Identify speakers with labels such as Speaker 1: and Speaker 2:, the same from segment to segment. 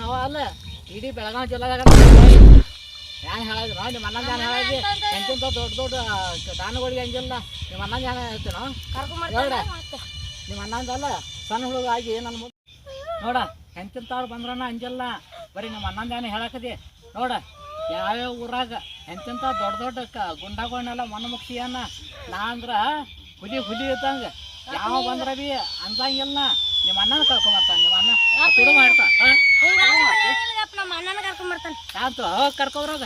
Speaker 1: ಹವ ಅಲ್ಲ. ಇಡೀ ಬೆಳಗಾವ್ ಜಿಲ್ಲಾದಾಗ ಯಾನ್ ಹೇಳಿದ್ರು ನಿಮ್ಮ ಅಣ್ಣ ಜಾನ ಹೇಳೋದಿ ಎಂತಿಂತ ದೊಡ್ಡ ದೊಡ್ಡ ದಾನಗಳಿಗೆ ಹಂಗಿಲ್ಲ. ನಿಮ್ಮ ಅಣ್ಣ ಜಾನ ಹೇಳ್ತೀನೋ ನಿಮ್ಮ ಅಣ್ಣಂದಲ್ಲ ಸಣ್ಣ ಹುಡುಗ ಆಗಿ ನನ್ನ ಮುಂದೆ ನೋಡ ಎಂತಿಂತವ್ರು ಬಂದ್ರನ ಹಂಗಿಲ್ಲ. ಬರೀ ನಿಮ್ಮ ಅಣ್ಣಂದಾನ ಹೇಳಕದಿ ನೋಡ ಯಾವ್ಯಾವ ಊರಾಗ ಎಂತಿಂತ ದೊಡ್ಡ ದೊಡ್ಡ ಕ ಗುಂಡಾಗಳನ್ನೆಲ್ಲ ಮಣ್ಣು ಮುಗ್ಸಿಯನ್ನ ನಾ ಅಂದ್ರ ಹುಲಿ ಹುಲಿ ಇದ್ದಂಗ. ಯಾವ ಬಂದ್ರ ಬಿ ಅಂದಂಗಿಲ್ಲ ನಿಮ್ಮ ಅಣ್ಣನ ಕರ್ಕೊಂಬರ್ತಾನೆ ನಿಮ್ಮ ಅಣ್ಣ ಮಾಡ್ತಾ
Speaker 2: ಅಣ್ಣನ ಕರ್ಕೊಂಡ್
Speaker 1: ಕರ್ಕೋದ್ರಾಗ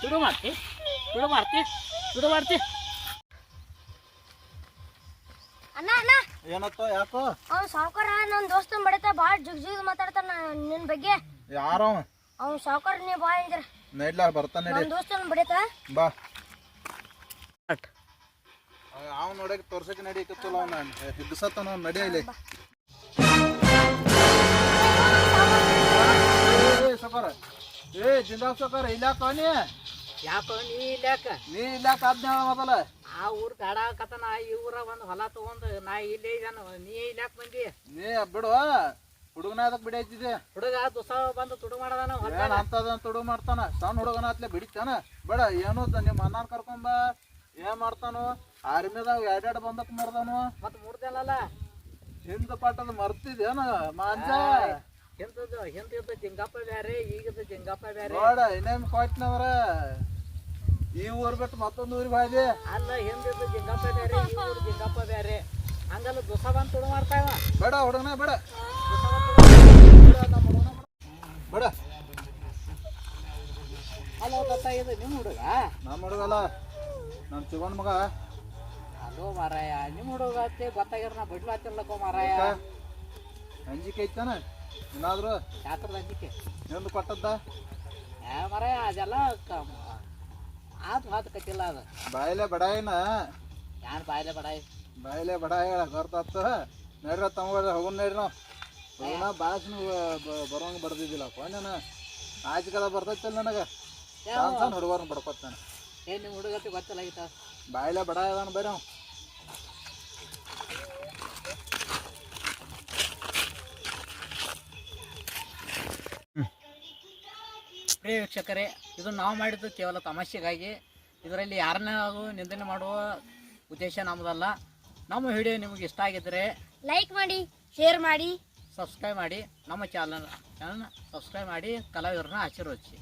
Speaker 1: ತುಡು ಮಾಡ್ತಿ? ಬಿಡು ಮಾಡ್ತಿ? ತುಡು ಮಾಡ್ತಿ?
Speaker 2: ಅಣ್ಣ ಅಣ್ಣ.
Speaker 3: ಏನತ್ತ ಯಾಕೋ?
Speaker 2: ಅವ್ನು ಸಾವುಕಾರ ನನ್ನ ದೋಸ್ತನ ಬಡಿತ ಭಾಳ ಜುಗ್ ಜುಗ್ ಮಾತಾಡ್ತಾನ ನಿನ್ ಬಗ್ಗೆ.
Speaker 3: ಯಾರೋ
Speaker 2: ಅವ್ನು? ಸಾವುಕಾರ ನೀ ಬಾ ಅಂದ್ರ.
Speaker 3: ನೈಡ್ಲ ಬರ್ತಾನೆ
Speaker 2: ನನ್ನ ದೋಸ್ತನ ಬಡಿತ?
Speaker 3: ಬಾ. ಅವ್ ನೋಡಕ್ ತೋರ್ಸಕ್ ನಡೀಕತ್ತಲ್ಲ ಅವನ. ಹಿಡ್ಸತ್ತ ನಾವು ನಡಿಯಲಿ ಸಕಾರ ಏ ಜಿಂದಾಲ್ ಸಕಾರ ಇಲ್ಲಾಕ ನೀ
Speaker 1: ಯಾಕೋ ನೀ ಇಲ್ಯಾಕ
Speaker 3: ನೀ ಇಲ್ಲಾಕ ಆದ್ನ ಮೊದಲ
Speaker 1: ಆ ಊರ್ ನಾ ಈ ಊರ ಒಂದ್ ಹೊಲ ತಗೊಂಡ್ ನಾ ಇಲ್ಲೇ ಇದ್ದಾನ ನೀ ಇಲ್ಯಾಕ ಬಂದಿ
Speaker 3: ನೀ ಬಿಡು ಹುಡುಗನ ಅದಕ್ಕೆ ಬಿಡೈತಿದೆ
Speaker 1: ಹುಡುಗ ದುಸ ಬಂದು ತುಡು ಮಾಡದಾನ
Speaker 3: ಏನ್ ತುಡು ಮಾಡ್ತಾನ? ಸಣ್ಣ ಹುಡುಗನ ಆತ್ಲೆ ಬಿಡಿತಾನ? ಬೇಡ ಏನು ನಿಮ್ಮ ಅಣ್ಣನ ಕರ್ಕೊಂಬ ಏನ್ ಮಾಡ್ತಾನು? ಆರ್ಮಿದಾಗ ಎರಡೆರಡು ಬಂದಕ್ ಮರ್ದಾನು?
Speaker 1: ಮತ್ ಮೂರ್ದೆಲ್ಲ
Speaker 3: ಹಿಂದ ಪಟ್ಟದ ಮರ್ತಿದೇನ ಮಾಂಜ
Speaker 1: ಹಿಂದದ್ದು ಹಿಂದಿದ್ದ ಜಿಂಗಪ್ಪ ಬ್ಯಾರೆ ಈಗಿದ್ದ ಜಿಂಗಪ್ಪ ಬ್ಯಾರೆ.
Speaker 3: ನೋಡ ಈ ಊರ್ ಬಿಟ್ಟು ಮತ್ತೊಂದು ಊರಿಗೆ ಬಾಯ್ದೆ
Speaker 1: ಅಲ್ಲ ಹಿಂದಿದ್ದ ಜಿಂಗಪ್ಪ ಬ್ಯಾರೆ ಈ ಊರ್ ಜಿಂಗಪ್ಪ ಬ್ಯಾರೆ. ಹಂಗಲ್ಲ ದುಸ ಬಂದು ತುಡು ಮಾಡ್ತಾವ
Speaker 3: ಬೇಡ ಹುಡುಗನ ಬೇಡ. ಬೇಡ.
Speaker 1: ಅಲ್ಲ ಗೊತ್ತಾ ಇದು ನಿಮ್ಮ ಹುಡುಗ?
Speaker 3: ನಮ್ಮ ಹುಡುಗಲ್ಲ ನಮ್ಮ ಚಿಗೊಂಡ್ ಮಗ.
Speaker 1: ಹಲೋ ಮಾರಾಯ. ನಿಮ್ಮ ಹುಡುಗ ಅತ್ತೆ ಗೊತ್ತಾಗಿರ ನಾ ಬಿಡ್ಲು ಹತ್ತಿರ್ಲಕ್ಕೋ ಮಾರಾಯ
Speaker 3: ಅಂಜಿಕೆ ಐತಾನ? ಏನಾದ್ರು?
Speaker 1: ಶಾಸ್ತ್ರದ ಅಂಜಿಕೆ
Speaker 3: ಎಂದು ಕೊಟ್ಟದ್ದ?
Speaker 1: ಏ ಮರ ಅದೆಲ್ಲ ಆತು ಮಾತು ಕಟ್ಟಿಲ್ಲ ಅದು.
Speaker 3: ಬಾಯಿಲೆ ಬಡಾಯಿನ?
Speaker 1: ಯಾರು ಬಾಯ್ಲೆ ಬಡಾಯ್?
Speaker 3: ಬಾಯಿಲೆ ಬಡಾಯಿ ಗೊತ್ತಾತ ನಡ್ರ ತಮ್ಮ ಹೋಗೋಣ ನಡ್ರಿ ನಾವು. ಹೋಗೋಣ ಭಾಷಣ ಬರೋಂಗ ಬರ್ದಿದ್ದಿಲ್ಲ ಕೊನೆನ ಆಚಿಕದ ಬರ್ತೈತಲ್ಲ ನನಗೆ. ಸಣ್ಣ ಹುಡುಗರ್ನ ಬಡ್ಕೊತಾನೆ
Speaker 1: ಏನು ನಿಮ್ಮ ಹುಡುಗತ್ತೆ ಗೊತ್ತಿಲ್ಲ ಆಗಿತ್ತ
Speaker 3: ಬಾಯಿಲೆ ಬಡಾಯಿ ಅದಾನ ಬೇರೆ ಅವ.
Speaker 1: ಪ್ರಿಯ ವೀಕ್ಷಕರೇ ಇದು ನಾವು ಮಾಡಿದ್ದು ಕೇವಲ ತಮಾಷೆಗಾಗಿ. ಇದರಲ್ಲಿ ಯಾರನ್ನೇ ನಾವು ನಿಂದನೆ ಮಾಡುವ ಉದ್ದೇಶ ನಮ್ಮದಲ್ಲ ನಮ್ಮ ವಿಡಿಯೋ ನಿಮಗೆ ಇಷ್ಟ ಆಗಿದ್ದರೆ
Speaker 2: ಲೈಕ್ ಮಾಡಿ ಶೇರ್ ಮಾಡಿ.
Speaker 1: ಸಬ್ಸ್ಕ್ರೈಬ್ ಮಾಡಿ. ನಮ್ಮ ಚಾನಲ್ ಚಾನಲ್ನ ಸಬ್ಸ್ಕ್ರೈಬ್ ಮಾಡಿ. ಕಲಾವಿದರನ್ನ ಆಶೀರ್ವದಿಸಿ.